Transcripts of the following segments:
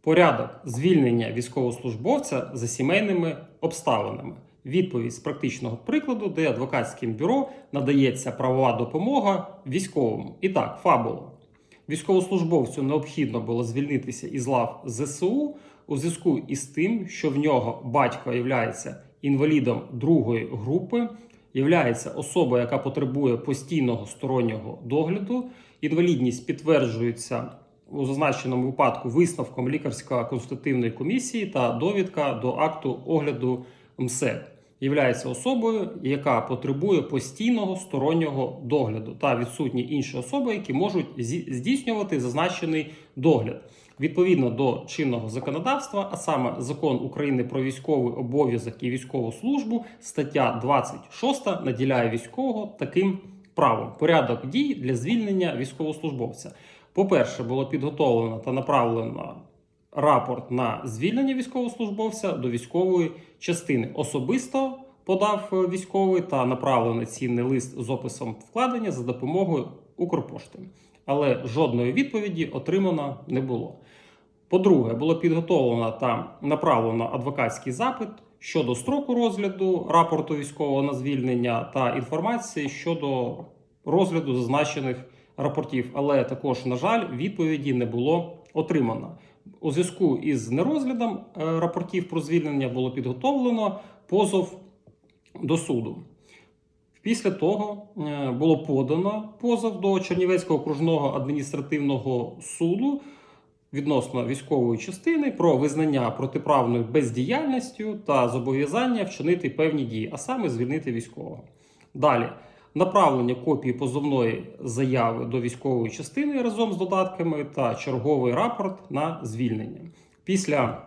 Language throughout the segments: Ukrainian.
Порядок звільнення військовослужбовця за сімейними обставинами. Відповідь з практичного прикладу, де адвокатським бюро надається правова допомога військовому. І так, фабула. Військовослужбовцю необхідно було звільнитися із лав ЗСУ у зв'язку із тим, що в нього батько є інвалідом другої групи, є особою, яка потребує постійного стороннього догляду. Інвалідність підтверджується у зазначеному випадку висновком лікарсько-консультативної комісії та довідка до акту огляду МСЕК. Являється особою, яка потребує постійного стороннього догляду та відсутні інші особи, які можуть здійснювати зазначений догляд. Відповідно до чинного законодавства, а саме закон України про військовий обов'язок і військову службу, стаття 26 наділяє військового таким правом порядок дій для звільнення військовослужбовця. По-перше, було підготовлено та направлено рапорт на звільнення військовослужбовця до військової частини. Особисто подав військовий та направлений цінний лист з описом вкладення за допомогою Укрпошти. Але жодної відповіді отримано не було. По-друге, було підготовлено та направлено адвокатський запит щодо строку розгляду рапорту військового на звільнення та інформації щодо розгляду зазначених рапортів. Але також, на жаль, відповіді не було отримано. У зв'язку із нерозглядом е, рапортів про звільнення було підготовлено позов до суду. Після того е, було подано позов до Чернівецького окружного адміністративного суду відносно військової частини про визнання протиправною бездіяльністю та зобов'язання вчинити певні дії, а саме звільнити військового. Далі направлення копії позовної заяви до військової частини разом з додатками та черговий рапорт на звільнення. Після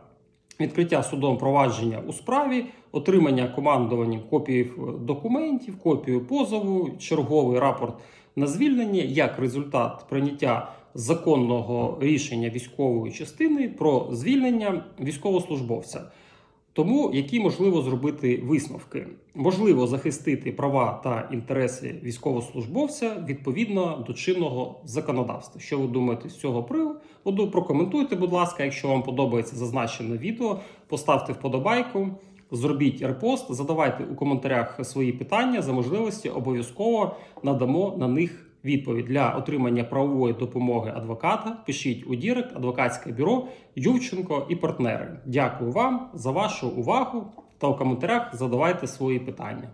відкриття судом провадження у справі, отримання командуванням копії документів, копію позову, черговий рапорт на звільнення як результат прийняття законного рішення військової частини про звільнення військовослужбовця. Тому які можливо зробити висновки? Можливо захистити права та інтереси військовослужбовця відповідно до чинного законодавства. Що ви думаєте з цього приводу? Прокоментуйте, будь ласка, якщо вам подобається зазначене відео, поставте вподобайку, зробіть репост, задавайте у коментарях свої питання за можливості, обов'язково надамо на них відповідь для отримання правової допомоги адвоката. Пишіть у Дірект, адвокатське бюро Ювченко і партнери. Дякую вам за вашу увагу та у коментарях задавайте свої питання.